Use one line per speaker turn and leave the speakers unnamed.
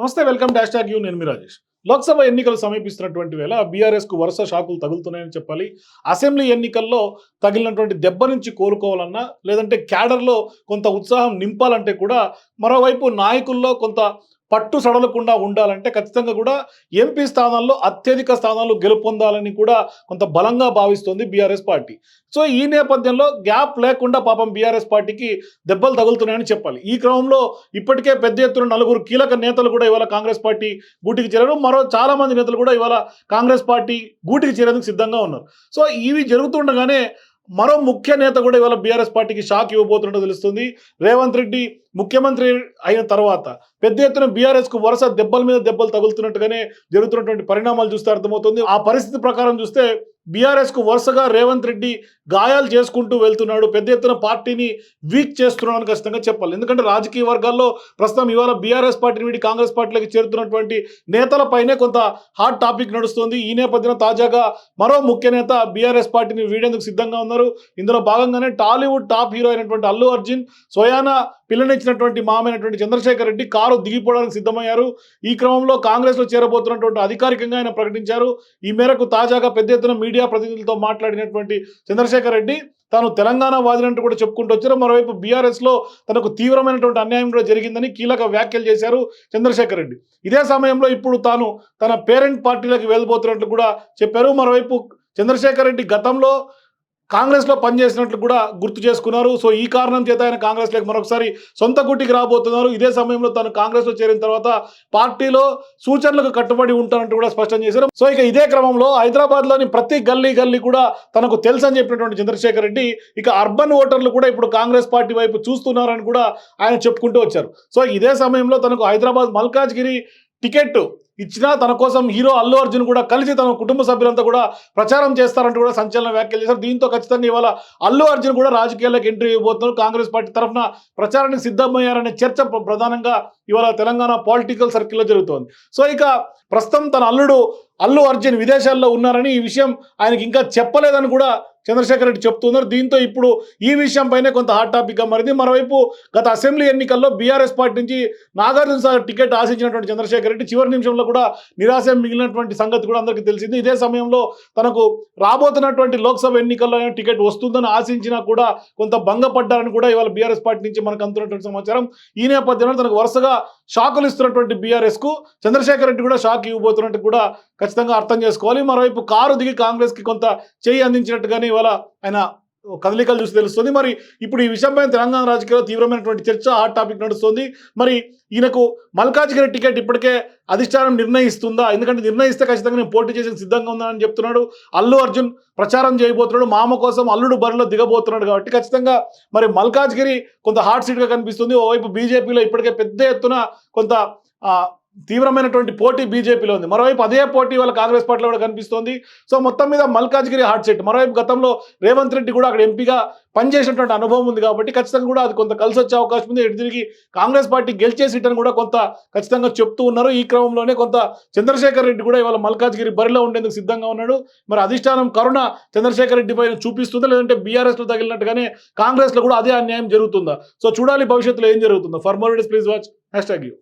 నమస్తే welcome dash tag you నేను మీ రాజేష్. లోక్సభ ఎన్నికలు సమీపిస్తున్నటువంటి వేళ బీఆర్ఎస్కు వరుస షాకులు తగులుతున్నాయని చెప్పాలి. అసెంబ్లీ ఎన్నికల్లో తగిలినటువంటి దెబ్బ నుంచి కోలుకోవాలన్నా లేదంటే క్యాడర్లో కొంత ఉత్సాహం నింపాలంటే కూడా మరోవైపు నాయకుల్లో కొంత పట్టు సడలకుండా ఉండాలంటే ఖచ్చితంగా కూడా ఎంపీ స్థానాల్లో అత్యధిక స్థానాలు గెలుపొందాలని కూడా కొంత బలంగా భావిస్తోంది బీఆర్ఎస్ పార్టీ. సో ఈ నేపథ్యంలో గ్యాప్ లేకుండా పాపం బీఆర్ఎస్ పార్టీకి దెబ్బలు తగులుతున్నాయని చెప్పాలి. ఈ క్రమంలో ఇప్పటికే పెద్ద ఎత్తున నలుగురు కీలక నేతలు కూడా ఇవాళ కాంగ్రెస్ పార్టీ గూటికి చేరారు. మరో చాలా మంది నేతలు కూడా ఇవాళ కాంగ్రెస్ పార్టీ గూటికి చేరేందుకు సిద్ధంగా ఉన్నారు. సో ఇవి జరుగుతుండగానే మరో ముఖ్య నేత కూడా ఇవాళ బీఆర్ఎస్ పార్టీకి షాక్ ఇవ్వబోతున్నట్టు తెలుస్తుంది. రేవంత్ రెడ్డి ముఖ్యమంత్రి అయిన తర్వాత పెద్ద ఎత్తున బీఆర్ఎస్కు వరుస దెబ్బల మీద దెబ్బలు తగులుతున్నట్టుగానే జరుగుతున్నటువంటి పరిణామాలు చూస్తే అర్థమవుతుంది. ఆ పరిస్థితి ప్రకారం చూస్తే బీఆర్ఎస్కు వరుసగా రేవంత్ రెడ్డి గాయాలు చేసుకుంటూ వెళ్తున్నాడు పెద్ద ఎత్తున పార్టీని వీక్ చేస్తున్నాడని ఖచ్చితంగా చెప్పాలి. ఎందుకంటే రాజకీయ వర్గాల్లో ప్రస్తుతం ఇవాళ బీఆర్ఎస్ పార్టీని వీడి కాంగ్రెస్ పార్టీలోకి చేరుతున్నటువంటి నేతలపైనే కొంత హాట్ టాపిక్ నడుస్తుంది. ఈ నేపథ్యంలో తాజాగా మరో ముఖ్య నేత బీఆర్ఎస్ పార్టీని వీడేందుకు సిద్ధంగా ఉన్నారు. ఇందులో భాగంగానే టాలీవుడ్ టాప్ హీరో అయినటువంటి అల్లు అర్జున్ సోయానా పిల్లనిచ్చినటువంటి మామైనటువంటి చంద్రశేఖర్ రెడ్డి కారు దిగిపోవడానికి సిద్ధమయ్యారు. ఈ క్రమంలో కాంగ్రెస్లో చేరబోతున్నటువంటి అధికారికంగా ఆయన ప్రకటించారు. ఈ మేరకు తాజాగా పెద్ద ఎత్తున మీడియా ప్రతినిధులతో మాట్లాడినటువంటి చంద్రశేఖర్ రెడ్డి తాను తెలంగాణ వాదినట్టు కూడా చెప్పుకుంటూ వచ్చారు. మరోవైపు బీఆర్ఎస్లో తనకు తీవ్రమైనటువంటి అన్యాయం కూడా జరిగిందని కీలక వ్యాఖ్యలు చేశారు చంద్రశేఖర్ రెడ్డి. ఇదే సమయంలో ఇప్పుడు తాను తన పేరెంట్ పార్టీలకు వెళ్ళబోతున్నట్లు కూడా చెప్పారు. మరోవైపు చంద్రశేఖర్ రెడ్డి గతంలో కాంగ్రెస్లో పనిచేసినట్లు కూడా గుర్తు చేసుకున్నారు. సో ఈ కారణం చేత ఆయన కాంగ్రెస్లోకి మరొకసారి సొంత గుట్టికి రాబోతున్నారు. ఇదే సమయంలో తాను కాంగ్రెస్లో చేరిన తర్వాత పార్టీలో సూచనలకు కట్టుబడి ఉంటానంటూ కూడా స్పష్టం చేశారు. సో ఇక ఇదే క్రమంలో హైదరాబాద్లోని ప్రతి గల్లీ గల్లీ కూడా తనకు తెలుసు అని చెప్పినటువంటి చంద్రశేఖర్ రెడ్డి ఇక అర్బన్ ఓటర్లు కూడా ఇప్పుడు కాంగ్రెస్ పార్టీ వైపు చూస్తున్నారని కూడా ఆయన చెప్పుకుంటూ వచ్చారు. సో ఇదే సమయంలో తనకు హైదరాబాద్ మల్కాజ్గిరి టికెట్ ఇచ్చినా తన కోసం హీరో అల్లు అర్జున్ కూడా కలిసి తన కుటుంబ సభ్యులంతా కూడా ప్రచారం చేస్తారంటూ కూడా సంచలన వ్యాఖ్యలు చేశారు. దీంతో ఖచ్చితంగా ఇవాళ అల్లు అర్జున్ కూడా రాజకీయాల్లోకి ఎంట్రీ ఇవ్వబోతున్నారు. కాంగ్రెస్ పార్టీ తరఫున ప్రచారానికి సిద్ధమయ్యారనే చర్చ ప్రధానంగా ఇవాళ తెలంగాణ పొలిటికల్ సర్కిల్లో జరుగుతోంది. సో ఇక ప్రస్తుతం తన అల్లుడు అల్లు అర్జున్ విదేశాల్లో ఉన్నారని ఈ విషయం ఆయనకి ఇంకా చెప్పలేదని కూడా చంద్రశేఖర్ రెడ్డి చెప్తున్నారు. దీంతో ఇప్పుడు ఈ విషయంపైనే కొంత హాట్ టాపిక్గా మారింది. మరోవైపు గత అసెంబ్లీ ఎన్నికల్లో బీఆర్ఎస్ పార్టీ నుంచి నాగార్జున సాగర్ టికెట్ ఆశించినటువంటి చంద్రశేఖర్ రెడ్డి చివరి నిమిషంలో కూడా నిరాశ మిగిలినటువంటి సంగతి కూడా అందరికీ తెలిసింది. ఇదే సమయంలో తనకు రాబోతున్నటువంటి లోక్సభ ఎన్నికల్లో టికెట్ వస్తుందని ఆశించినా కూడా కొంత భంగపడ్డారని కూడా ఇవాళ బీఆర్ఎస్ పార్టీ నుంచి మనకు అందుతున్నటువంటి సమాచారం. ఈ నేపథ్యంలో తనకు వరుసగా షాకులు ఇస్తున్నటువంటి బీఆర్ఎస్కు చంద్రశేఖర్ రెడ్డి కూడా షాక్ ఇవ్వబోతున్నట్టు కూడా ఖచ్చితంగా అర్థం చేసుకోవాలి. మరోవైపు కారు దిగి కాంగ్రెస్కి కొంత చేయి అందించినట్టుగానే ఇవాళ ఆయన కదలికలు చూసి తెలుస్తుంది. మరి ఇప్పుడు ఈ విషయంపై తెలంగాణ రాజకీయాల్లో తీవ్రమైనటువంటి చర్చ ఆ టాపిక్ నడుస్తుంది. మరి ఈయనకు మల్కాజ్గిరి టికెట్ ఇప్పటికే అధిష్టానం నిర్ణయిస్తుందా? ఎందుకంటే నిర్ణయిస్తే ఖచ్చితంగా నేను పోటీ చేసి సిద్ధంగా ఉందని చెప్తున్నాడు. అల్లు అర్జున్ ప్రచారం చేయబోతున్నాడు. మామ కోసం అల్లుడు బరిలో దిగబోతున్నాడు కాబట్టి ఖచ్చితంగా మరి మల్కాజ్గిరి కొంత హాట్ సీట్గా కనిపిస్తుంది. ఓవైపు బీజేపీలో ఇప్పటికే పెద్ద ఎత్తున కొంత తీవ్రమైనటువంటి పోటీ బీజేపీలో ఉంది. మరోవైపు అదే పోటీ వాళ్ళ కాంగ్రెస్ పార్టీలో కూడా కనిపిస్తోంది. సో మొత్తం మీద మల్కాజ్గిరి హాట్ సెట్. మరోవైపు గతంలో రేవంత్ రెడ్డి కూడా అక్కడ ఎంపీగా పనిచేసినటువంటి అనుభవం ఉంది కాబట్టి ఖచ్చితంగా కూడా అది కొంత కలిసి వచ్చే అవకాశం ఉంది. ఎటు తిరిగి కాంగ్రెస్ పార్టీ గెలిచే సీట్ అని కూడా కొంత ఖచ్చితంగా చెప్తూ ఉన్నారు. ఈ క్రమంలోనే కొంత చంద్రశేఖర్ రెడ్డి కూడా ఇవాళ మల్కాజ్గిరి బరిలో ఉండేందుకు సిద్ధంగా ఉన్నాడు. మరి అధిష్టానం కరుణ చంద్రశేఖర్ రెడ్డి పైన చూపిస్తుందా? లేదంటే బీఆర్ఎస్లో తగిలినట్టుగానే కాంగ్రెస్లో కూడా అదే అన్యాయం జరుగుతుందా? సో చూడాలి భవిష్యత్తులో ఏం జరుగుతుందో. For more please watch hashtag U